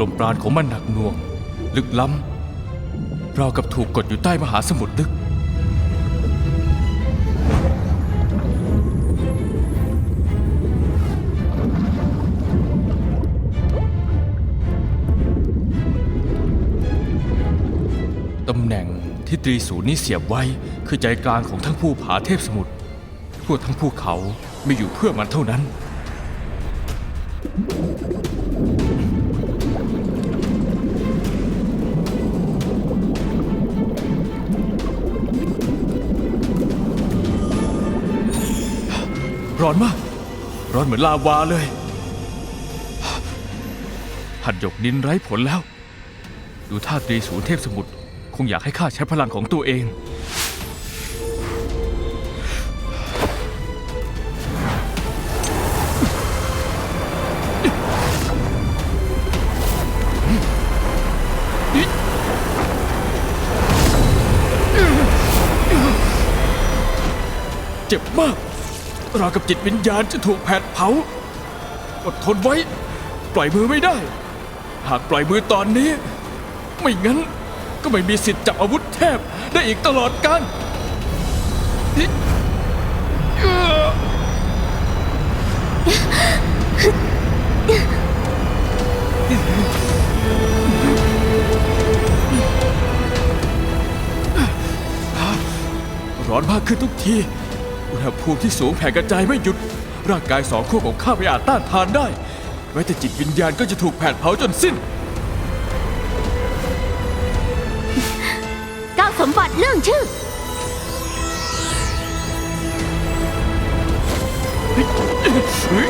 ลมปราณของมันหนักหน่วง ลึกล้ำราวกับถูกกดอยู่ใต้มหาสมุทรลึก ตำแหน่งที่ตรีศูนย์นี้เสียบไว้คือใจกลางของทั้งภูผาเทพสมุทรทั่วทั้งภูเขาไม่อยู่เพื่อมันเท่านั้น ร้อนมาก ร้อนเหมือนลาวาเลย หัดหยกนินไร้ผลแล้ว ดูท่าตรีศูนย์เทพสมุทรคงอยากให้ข้าใช้พลังของตัวเอง เจ็บมาก ราวกับจิตวิญญาณจะถูกแผดเผา อดทนไว้ ปล่อยมือไม่ได้ หากปล่อยมือตอนนี้ ไม่งั้นก็ไม่มีสิทธิ์จับอาวุธเทพได้อีกตลอดกาลร้อนมากขึ้นทุกที อุณหภูมิที่สูงแผ่กระจายไม่หยุด ร่างกายสองขั้วของข้าไม่อาจต้านทานได้แม้แต่จิตวิญญาณก็จะถูกแผดเผาจนสิ้น ก้าวสมบัติเรื่องชื่อ เฮ้ย